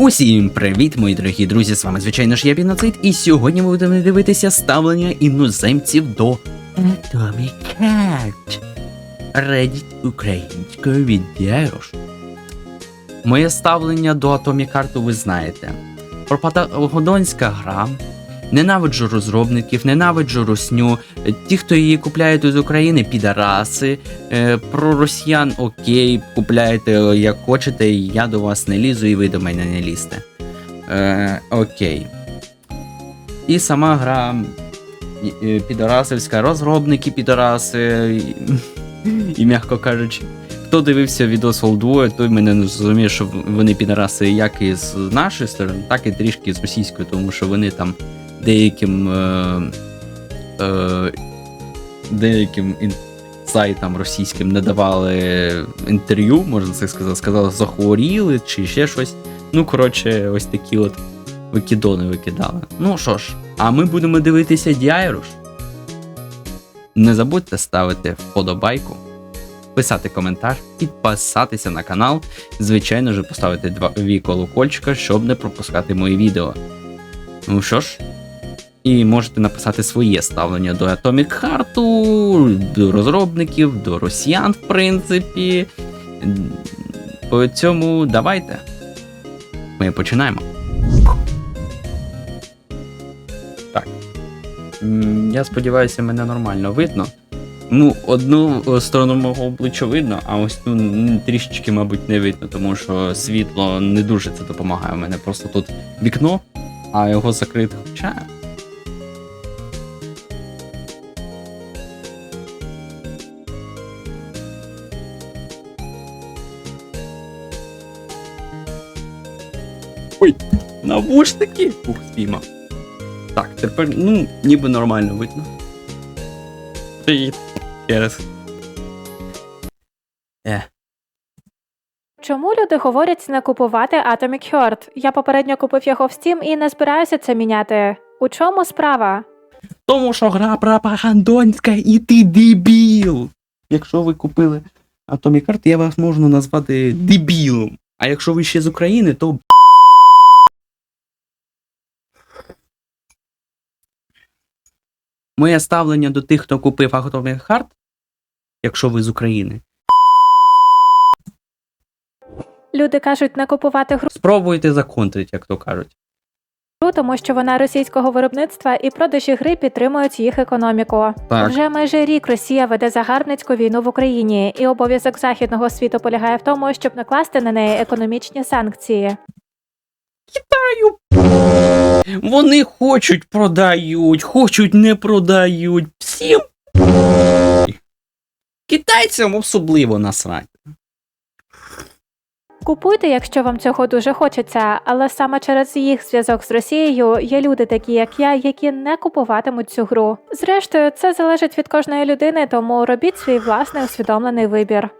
Усім привіт, мої дорогі друзі! З вами, звичайно ж, я Піноцид, і сьогодні ми будемо дивитися ставлення іноземців до Atomic Cat. Reddit українською від. Моє ставлення до Atomic Heart ви знаєте. Пропагандонська гра. Ненавиджу розробників, ненавиджу русню. Ті, хто її купляють з України, підараси. Е, про росіян окей, купляйте як хочете, я до вас не лізу, і ви до мене не лізьте. Е, окей. І сама гра е, підарасівська, розробники підараси. І, і м'яко кажучи, хто дивився відос Олдвою, той мене не зрозуміє, що вони підараси як і з нашої сторони, так і трішки з російської, тому що вони там деяким. Е, е, деяким сайтам російським не давали інтерв'ю, можна так сказати, сказали, захворіли чи ще щось. Ну, коротше, ось такі от викидони викидали. Ну що ж, а ми будемо дивитися Діайруш. Не забудьте ставити вподобайку, писати коментар, підписатися на канал, звичайно ж, поставити дві колокольчика, щоб не пропускати мої відео. Ну що ж, і можете написати своє ставлення до Atomic Heart, до розробників, до росіян, в принципі. По цьому давайте. Ми починаємо. Так. Я сподіваюся, мене нормально видно. Ну, одну сторону мого обличчя видно, а ось ту трішечки, мабуть, не видно, тому що світло не дуже це допомагає. У мене просто тут вікно, а його закрите. Хоча навушники! Ух, спіймав. Так, тепер, ну, ніби нормально видно. Привіт. Ще раз. Е. Чому люди говорять не купувати Atomic Heart? Я попередньо купив його в Steam і не збираюся це міняти. У чому справа? Тому що гра пропагандонська і ти дебіл. Якщо ви купили Atomic Heart, я вас можу назвати дебілом. А якщо ви ще з України, то. Моє ставлення до тих, хто купив Atomic Heart, якщо ви з України, Люди кажуть не купувати гру, спробуйте законтрити, як то кажуть. тому що вона російського виробництва і продажі гри підтримують їх економіку. Так. Вже майже рік Росія веде загарбницьку війну в Україні, і обов'язок західного світу полягає в тому, щоб накласти на неї економічні санкції. Вони хочуть продають, хочуть не продають. Всім. Китайцям особливо насрать. Купуйте, якщо вам цього дуже хочеться, але саме через їх зв'язок з Росією є люди, такі як я, які не купуватимуть цю гру. Зрештою, це залежить від кожної людини, тому робіть свій власний усвідомлений вибір.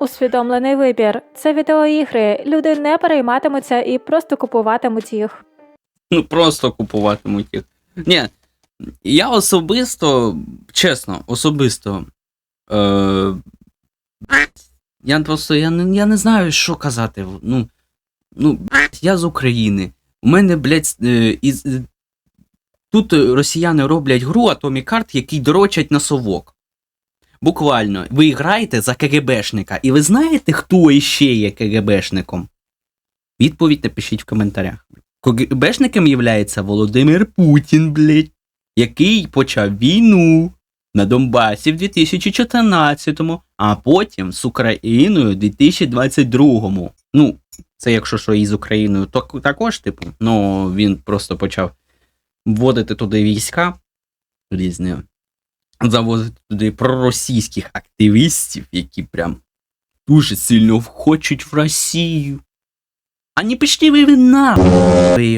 Усвідомлений вибір це відеоігри. Люди не перейматимуться і просто купуватимуть їх. Ну просто купуватимуть їх. Ні, я особисто, чесно, особисто. Е, я просто я я не знаю, що казати. Ну, ну, я з України. У мене, блядь, е, із, тут росіяни роблять гру Atomic Heart, який дорочать на совок. Буквально, ви граєте за КГБшника, і ви знаєте, хто іще є КГБшником? Відповідь напишіть в коментарях. КГБшником являється Володимир Путін, блядь, який почав війну на Донбасі в 2014-му, а потім з Україною в 2022-му. Ну, це якщо що і з Україною, то також, типу, ну він просто почав вводити туди війська різні, завозити туди проросійських активістів, які прям дуже сильно хочуть в Росію. А не пішли ви на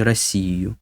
Росію.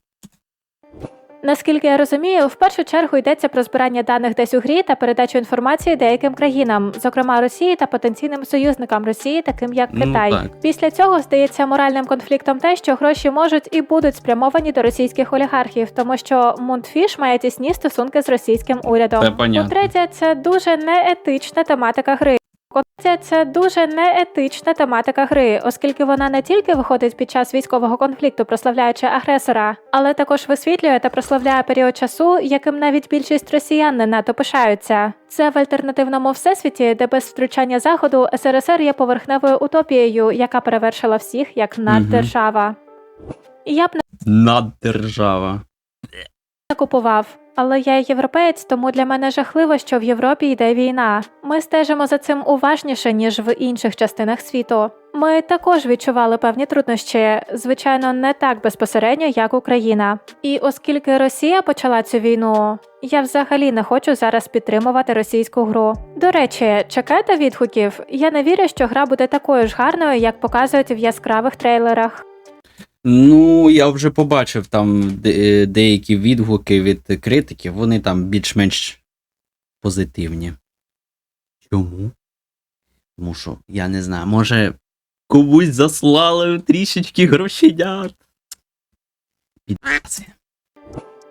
Наскільки я розумію, в першу чергу йдеться про збирання даних десь у грі та передачу інформації деяким країнам, зокрема Росії та потенційним союзникам Росії, таким як Ну, Китай. так. Після цього здається моральним конфліктом те, що гроші можуть і будуть спрямовані до російських олігархів, тому що Мунтфіш має тісні стосунки з російським урядом. Понятно. По-третє, це дуже неетична тематика гри. Концепція це дуже неетична тематика гри, оскільки вона не тільки виходить під час військового конфлікту, прославляючи агресора, але також висвітлює та прославляє період часу, яким навіть більшість росіян не надто пишаються. Це в альтернативному всесвіті, де без втручання заходу СРСР є поверхневою утопією, яка перевершила всіх як наддержава. І Я б не Наддержава. не купував. Але я європеєць, тому для мене жахливо, що в Європі йде війна. Ми стежимо за цим уважніше, ніж в інших частинах світу. Ми також відчували певні труднощі, звичайно, не так безпосередньо, як Україна. І оскільки Росія почала цю війну, я взагалі не хочу зараз підтримувати російську гру. До речі, чекайте відгуків. Я не вірю, що гра буде такою ж гарною, як показують в яскравих трейлерах. Ну, я вже побачив там де- е, деякі відгуки від критиків, вони там більш-менш позитивні. Чому? Тому що, я не знаю, може комусь заслали трішечки грошенят. Підписи.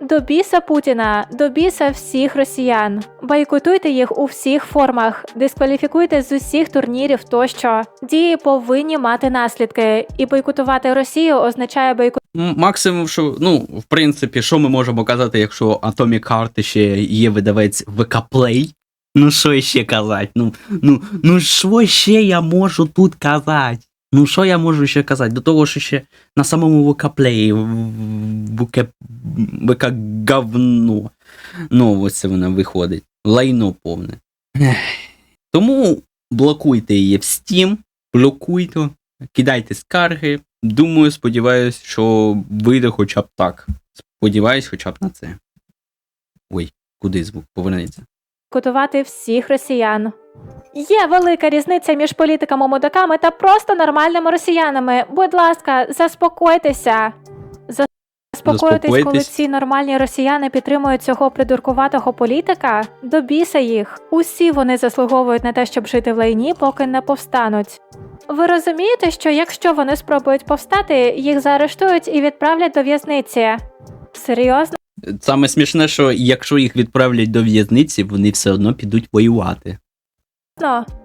До біса Путіна, до біса всіх росіян. Бойкотуйте їх у всіх формах, дискваліфікуйте з усіх турнірів тощо. Дії повинні мати наслідки, і бойкотувати Росію означає бойкотувати М, Максимум, що, ну, в принципі, що ми можемо казати, якщо Atomic Heart ще є видавець VK Play? Ну, що ще казати? Ну, ну, ну, що ще я можу тут казати? Ну, що я можу ще казати? До того, що ще на самому VK Play, в- в- VK, VK говно. Ну, ось це воно виходить. Лайно повне. Тому блокуйте її в Steam, блокуйте, кидайте скарги. Думаю, сподіваюсь, що вийде хоча б так. Сподіваюсь, хоча б на це. Ой, куди звук повернеться? Всіх росіян. Є велика різниця між політиками-мудаками та просто нормальними росіянами. Будь ласка, заспокойтеся. Заспокойтесь, коли ці нормальні росіяни підтримують цього придуркуватого політика. До біса їх. Усі вони заслуговують на те, щоб жити в лайні, поки не повстануть. Ви розумієте, що якщо вони спробують повстати, їх заарештують і відправлять до в'язниці. Серйозно? Саме смішне, що якщо їх відправлять до в'язниці, вони все одно підуть воювати.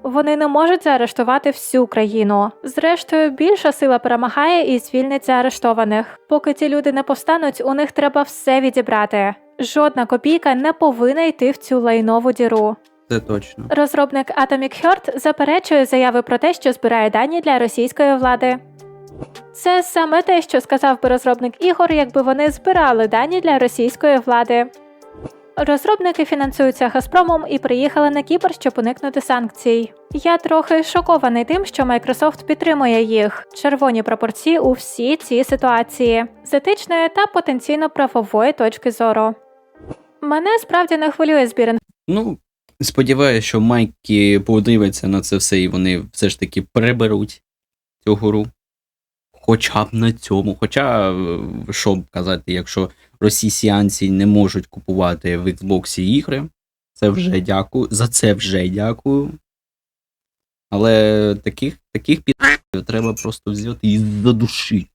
Вони не можуть заарештувати всю країну. Зрештою, більша сила перемагає і звільнить заарештованих. Поки ці люди не повстануть, у них треба все відібрати. Жодна копійка не повинна йти в цю лайнову діру. Це точно. Розробник Atomic Heart заперечує заяви про те, що збирає дані для російської влади. Це саме те, що сказав би розробник ігор, якби вони збирали дані для російської влади. Розробники фінансуються Газпромом і приїхали на Кіпр, щоб уникнути санкцій. Я трохи шокований тим, що Microsoft підтримує їх червоні пропорції у всі ці ситуації з етичної та потенційно правової точки зору. Мене справді не хвилює збір Ну, сподіваюся, що Майки подивиться на це все і вони все ж таки приберуть цю гру. Хоча б на цьому. Хоча, е, що б казати, якщо російсіанці не можуть купувати в Xbox ігри, це вже дякую. За це вже дякую. Але таких, таких під треба просто взяти і задушити.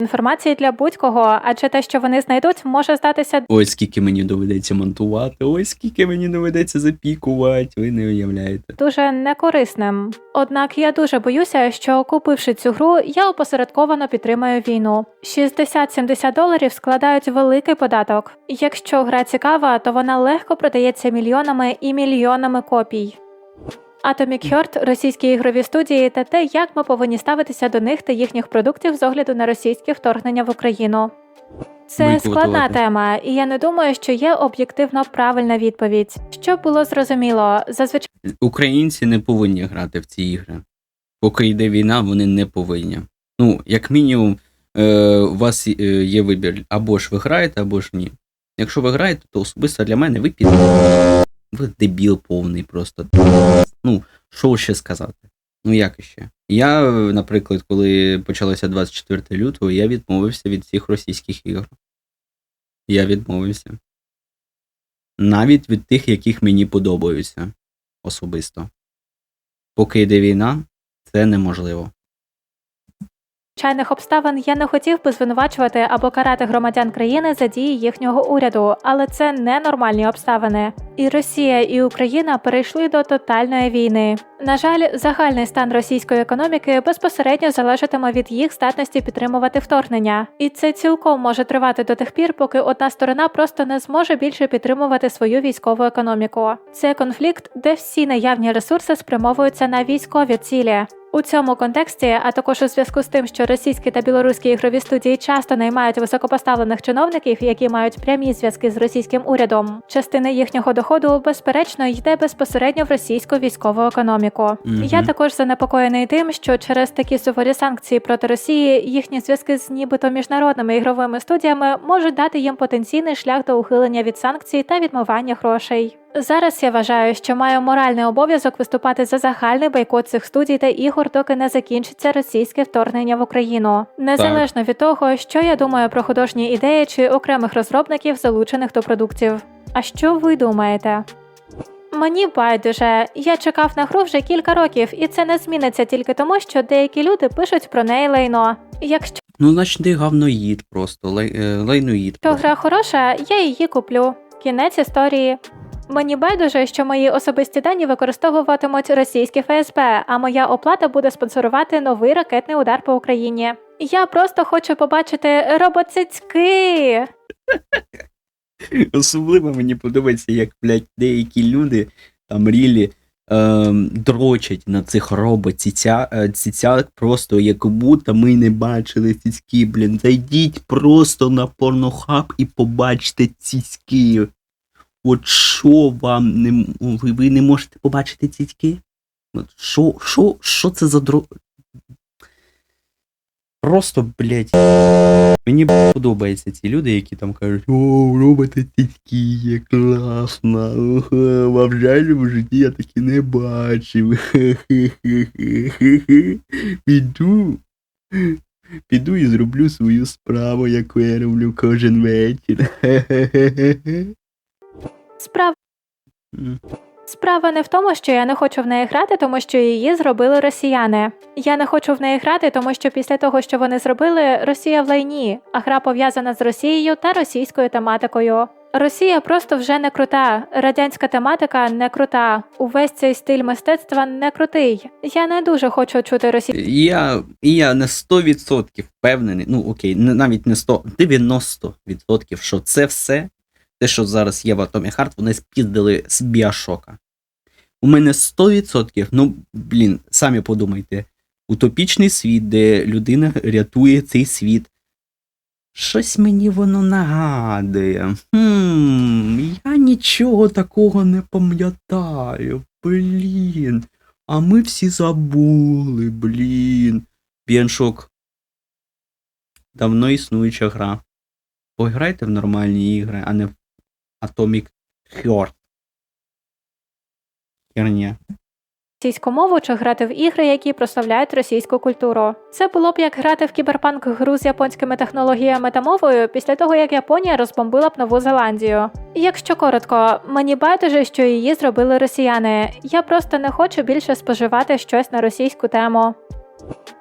Інформації для будь-кого, адже те, що вони знайдуть, може здатися Ой, скільки мені доведеться монтувати, ой, скільки мені доведеться запікувати, ви не уявляєте. дуже некорисним. Однак я дуже боюся, що купивши цю гру, я опосередковано підтримую війну. 60-70 доларів складають великий податок. Якщо гра цікава, то вона легко продається мільйонами і мільйонами копій. Atomic Heart – російські ігрові студії та те, як ми повинні ставитися до них та їхніх продуктів з огляду на російське вторгнення в Україну. Це складна тема, і я не думаю, що є об'єктивно правильна відповідь. Щоб було зрозуміло, зазвичай Українці не повинні грати в ці ігри. Поки йде війна, вони не повинні. Ну, як мінімум, е, у вас е, є вибір або ж ви граєте, або ж ні. Якщо ви граєте, то особисто для мене ви під. Ви дебіл повний просто. Ну, що ще сказати? Ну як іще? Я, наприклад, коли почалося 24 лютого, я відмовився від всіх російських ігор. Я відмовився. Навіть від тих, яких мені подобаються особисто. Поки йде війна, це неможливо. Звичайних обставин я не хотів би звинувачувати або карати громадян країни за дії їхнього уряду, але це ненормальні обставини. І Росія, і Україна перейшли до тотальної війни. На жаль, загальний стан російської економіки безпосередньо залежатиме від їх здатності підтримувати вторгнення, і це цілком може тривати до тих пір, поки одна сторона просто не зможе більше підтримувати свою військову економіку. Це конфлікт, де всі наявні ресурси спрямовуються на військові цілі. У цьому контексті, а також у зв'язку з тим, що російські та білоруські ігрові студії часто наймають високопоставлених чиновників, які мають прямі зв'язки з російським урядом, частина їхнього доходу, безперечно, йде безпосередньо в російську військову економіку. Мгм. Я також занепокоєний тим, що через такі суворі санкції проти Росії їхні зв'язки з нібито міжнародними ігровими студіями можуть дати їм потенційний шлях до ухилення від санкцій та відмивання грошей. Зараз я вважаю, що маю моральний обов'язок виступати за загальний бойкот цих студій та ігор, доки не закінчиться російське вторгнення в Україну, незалежно від того, що я думаю про художні ідеї чи окремих розробників, залучених до продуктів. А що ви думаєте? Мені байдуже, я чекав на гру вже кілька років, і це не зміниться тільки тому, що деякі люди пишуть про неї лайно. Якщо Ну, значить, ти говноїд просто, лай, е, лайноїд. просто. гра хороша, я її куплю. Кінець історії. Мені байдуже, що мої особисті дані використовуватимуть російські ФСБ, а моя оплата буде спонсорувати новий ракетний удар по Україні. Я просто хочу побачити робоцицьки. Особливо мені подобається, як, блядь, деякі люди там рілі ем, дрочать на цих робоциця, е, цицяк просто як будто ми не бачили цицьки, блін. Зайдіть просто на порнохаб і побачте цицьки. От що вам не ви, не можете побачити цицьки? От Що, що, що це за дро. Просто, блядь. Мені подобаються ці люди, які там кажуть, о, роботи цицьки, є класно. В реальному житті я таки не бачив. Піду. Піду і зроблю свою справу, яку я роблю кожен вечір. Справа Справа не в тому, що я не хочу в неї грати, тому що її зробили росіяни. Я не хочу в неї грати, тому що після того, що вони зробили, Росія в лайні, а гра пов'язана з Росією та російською тематикою. Росія просто вже не крута, радянська тематика не крута. Увесь цей стиль мистецтва не крутий. Я не дуже хочу чути російську Я, я на 100% впевнений, ну окей, навіть не 100, 90%, що це все, те, що зараз є в Atomic Heart, вони спіздили з біошока. У мене 100%, ну, блін, самі подумайте, утопічний світ, де людина рятує цей світ. Щось мені воно нагадує. Хм, я нічого такого не пам'ятаю. Блін. А ми всі забули, блін. Біаншок. Давно існуюча гра. Пограйте в нормальні ігри, а не в Atomic Heart. Херня. російську мову чи грати в ігри, які прославляють російську культуру. Це було б як грати в кіберпанк гру з японськими технологіями та мовою після того, як Японія розбомбила б Нову Зеландію. Якщо коротко, мені байдуже, що її зробили росіяни. Я просто не хочу більше споживати щось на російську тему.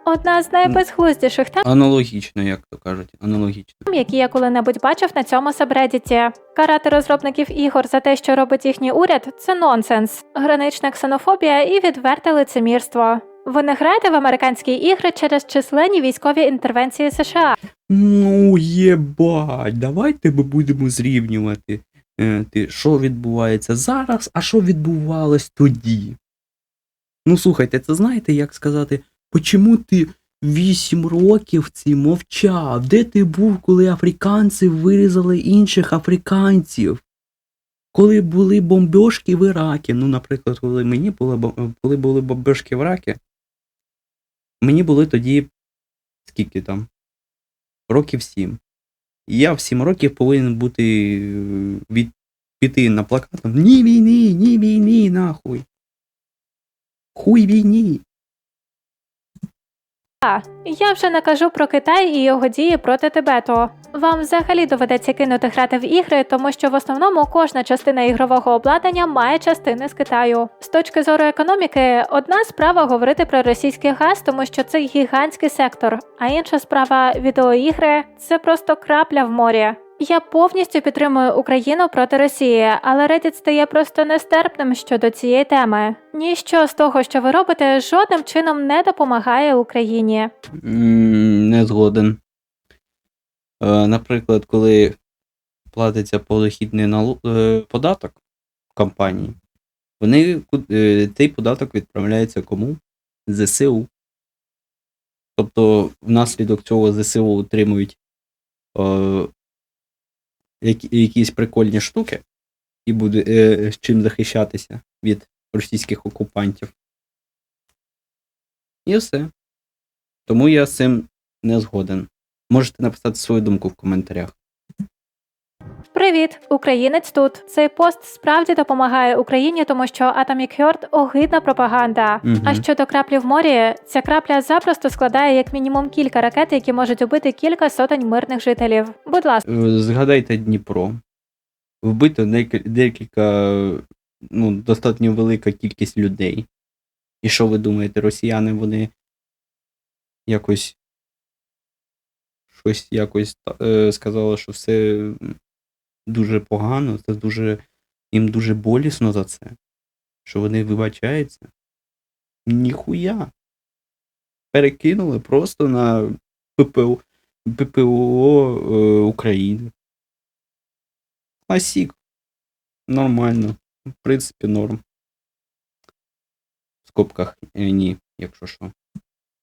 Одна з найбезглуздіших тем, Аналогічно, як то кажуть. Аналогічно. які я коли-небудь бачив на цьому сабредіті. Карати розробників ігор за те, що робить їхній уряд, це нонсенс, гранична ксенофобія і відверте лицемірство. Ви не граєте в американські ігри через численні військові інтервенції США. Ну, єбать, давайте ми будемо зрівнювати, е, ти, що відбувається зараз, а що відбувалось тоді. Ну, слухайте, це знаєте, як сказати, почому ти вісім років ці мовчав? Де ти був, коли африканці вирізали інших африканців? Коли були бомбьошки в Іракі, ну, наприклад, коли мені були, коли були бомбьошки в Іракі, мені були тоді скільки там? років сім. Я в сім років повинен бути е, від піти на плакатом Ні війни, ні війни, нахуй. Хуй війні. Я вже не кажу про Китай і його дії проти Тибету. Вам взагалі доведеться кинути грати в ігри, тому що в основному кожна частина ігрового обладнання має частини з Китаю. З точки зору економіки, одна справа говорити про російський газ, тому що це гігантський сектор, а інша справа відеоігри це просто крапля в морі. Я повністю підтримую Україну проти Росії, але Reddit стає просто нестерпним щодо цієї теми. Ніщо з того, що ви робите, жодним чином не допомагає Україні. Не згоден. Е, Наприклад, коли платиться подохідний налог, е, податок компанії, вони, е, цей податок відправляється кому? ЗСУ. Тобто, внаслідок цього ЗСУ отримують е, якісь прикольні штуки, і буде е, чим захищатися від російських окупантів. І все. Тому я з цим не згоден. Можете написати свою думку в коментарях. Привіт, українець тут. Цей пост справді допомагає Україні, тому що Atomic Heart – огидна пропаганда. Мгм. А щодо краплі в морі, ця крапля запросто складає як мінімум кілька ракет, які можуть убити кілька сотень мирних жителів. Будь ласка. Е, Згадайте Дніпро. Вбито декілька, ну, достатньо велика кількість людей. І що ви думаєте, росіяни вони якось щось якось е, сказали, що все дуже погано, це дуже, їм дуже болісно за це. Що вони вибачаються. Ніхуя. Перекинули просто на ППО, ППО е, України. Класік. Нормально. В принципі, норм. В скобках е, ні, якщо що.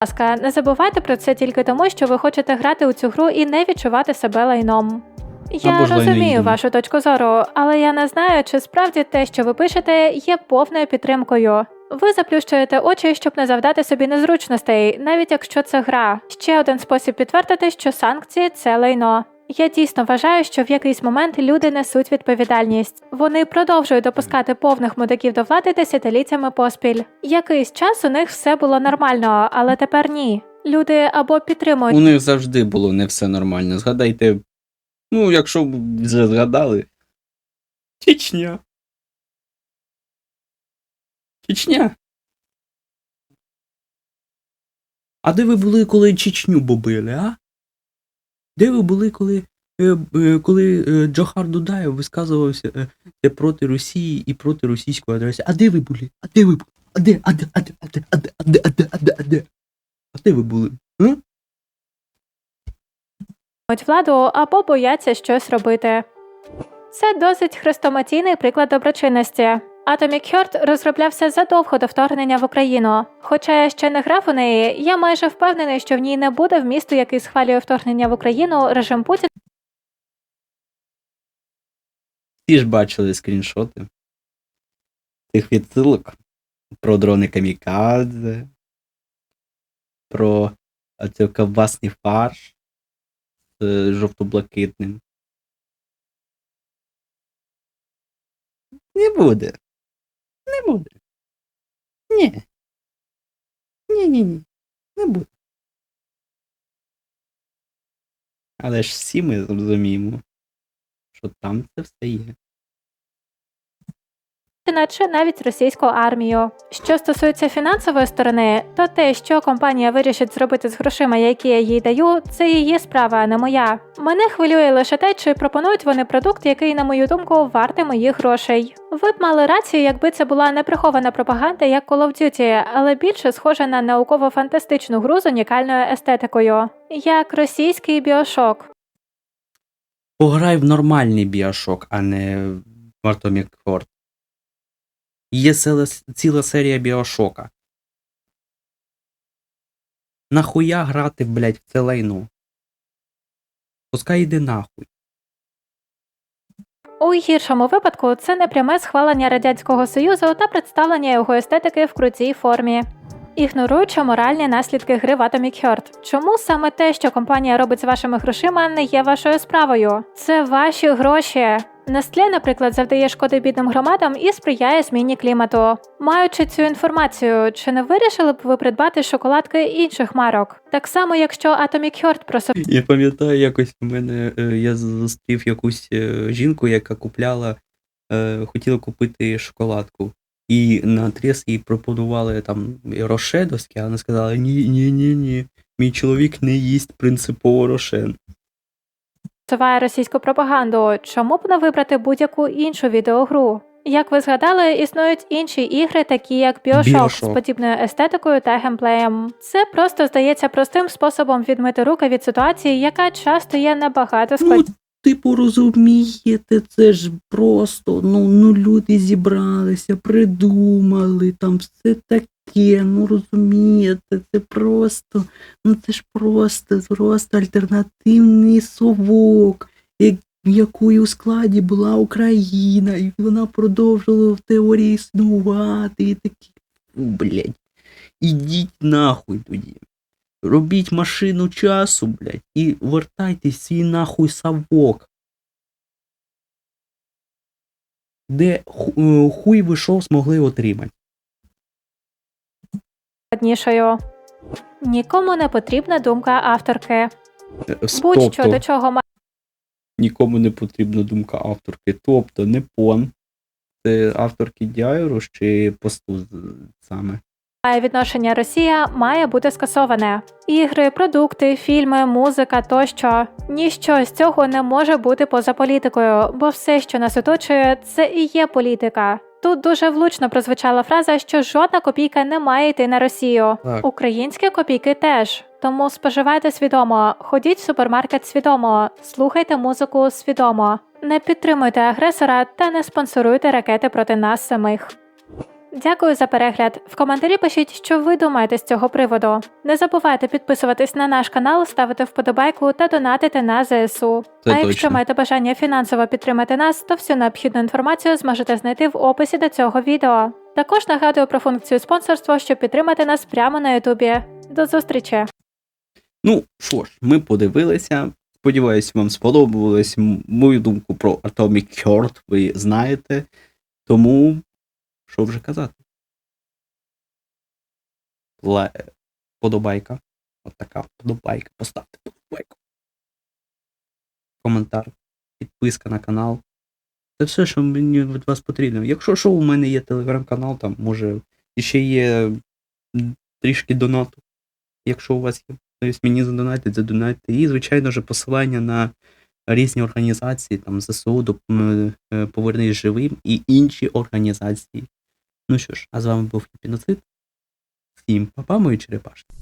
ласка, не забувайте про це тільки тому, що ви хочете грати у цю гру і не відчувати себе лайном. Я Або розумію вашу точку зору, але я не знаю, чи справді те, що ви пишете, є повною підтримкою. Ви заплющуєте очі, щоб не завдати собі незручностей, навіть якщо це гра. Ще один спосіб підтвердити, що санкції це лайно. Я дійсно вважаю, що в якийсь момент люди несуть відповідальність. Вони продовжують допускати повних мудаків до влади десятиліттями поспіль. Якийсь час у них все було нормально, але тепер ні. Люди або підтримують У них завжди було не все нормально. Згадайте, ну, якщо б вже згадали. Чечня. Чечня. А де ви були, коли Чечню бомбили, а? Де ви були, коли, е, е, коли е, Джохар Дудаєв висказувався проти Росії і проти російської агресії? А де ви були? А де ви були? А де? А де? А де? А де? А де? А де? А де? А де? А де ви були? А? Владу або бояться щось робити. Це досить хрестоматійний приклад доброчинності. Atomic Heart розроблявся задовго до вторгнення в Україну. Хоча я ще не грав у неї, я майже впевнений, що в ній не буде вмісту, який схвалює вторгнення в Україну режим Путіна Всі ж бачили скріншоти тих відсилок про дрони камікадзе, про цей ковбасний фарш жовто-блакитним. Не буде. Не буде. Ні. Ні-ні-ні. Не буде. Але ж всі ми зрозуміємо, що там це все є. Чи навіть російську армію. Що стосується фінансової сторони, то те, що компанія вирішить зробити з грошима, які я їй даю, це її справа, а не моя. Мене хвилює лише те, чи пропонують вони продукт, який, на мою думку, вартий моїх грошей. Ви б мали рацію, якби це була не прихована пропаганда, як Call of Duty, але більше схожа на науково-фантастичну гру з унікальною естетикою, як російський біошок. Пограй в нормальний біошок, а не в Atomic Heart. Є ціла серія біошока. Нахуя грати, блядь, в це лайно? Пускай йде нахуй. У гіршому випадку це непряме схвалення Радянського Союзу та представлення його естетики в крутій формі. Ігноруючи моральні наслідки гри в Atomic Heart. Чому саме те, що компанія робить з вашими грошима, не є вашою справою? Це ваші гроші. Nestlé, наприклад, завдає шкоди бідним громадам і сприяє зміні клімату. Маючи цю інформацію, чи не вирішили б ви придбати шоколадки інших марок? Так само, якщо Atomic Heart про Я пам'ятаю, якось у мене е, я зустрів якусь е, жінку, яка купляла, е, хотіла купити шоколадку. І на трес їй пропонували там рошедовське, а вона сказала: ні, ні, ні, ні. Мій чоловік не їсть принципово рошен. Просуває російську пропаганду, чому б не вибрати будь-яку іншу відеогру? Як ви згадали, існують інші ігри, такі як Bioshock, Bioshock. з подібною естетикою та геймплеєм. Це просто здається простим способом відмити руки від ситуації, яка часто є набагато складнішою. Ну, типу, розумієте, це ж просто, ну, ну люди зібралися, придумали, там все таке, ну розумієте, це просто, ну це ж просто, просто альтернативний совок, як, в якої у складі була Україна, і вона продовжувала в теорії існувати, і такі, блядь, ідіть нахуй тоді. Робіть машину часу, блядь, і вертайтесь свій нахуй совок. Де е, хуй ви що змогли отримати? Нікому не потрібна думка авторки. Е, Будь-що до чого нікому не потрібна думка авторки. Тобто не пон. Це авторки діару чи посту саме. має відношення Росія, має бути скасоване. Ігри, продукти, фільми, музика тощо. Ніщо з цього не може бути поза політикою, бо все, що нас оточує, це і є політика. Тут дуже влучно прозвучала фраза, що жодна копійка не має йти на Росію. Так. Українські копійки теж. Тому споживайте свідомо, ходіть в супермаркет свідомо, слухайте музику свідомо, не підтримуйте агресора та не спонсоруйте ракети проти нас самих. Дякую за перегляд. В коментарі пишіть, що ви думаєте з цього приводу. Не забувайте підписуватись на наш канал, ставити вподобайку та донатити на ЗСУ. Це а якщо точно. маєте бажання фінансово підтримати нас, то всю необхідну інформацію зможете знайти в описі до цього відео. Також нагадую про функцію спонсорства, щоб підтримати нас прямо на Ютубі. До зустрічі! Ну що ж, ми подивилися. Сподіваюсь, вам сподобалось мою думку про Atomic Heart, ви знаєте. Тому, що вже казати? Ле... Подобайка. От така подобайка. Поставте подобайку. Коментар, підписка на канал. Це все, що мені від вас потрібно. Якщо що, у мене є телеграм-канал, там може ще є трішки донату. Якщо у вас є. Тобто мені задонатять, задонатьте. І, звичайно ж, посилання на різні організації, там ЗСУ, е, Повернись живим і інші організації. Ну що ж, а з вами був Епіноцид. Всім па-па, мої черепашки.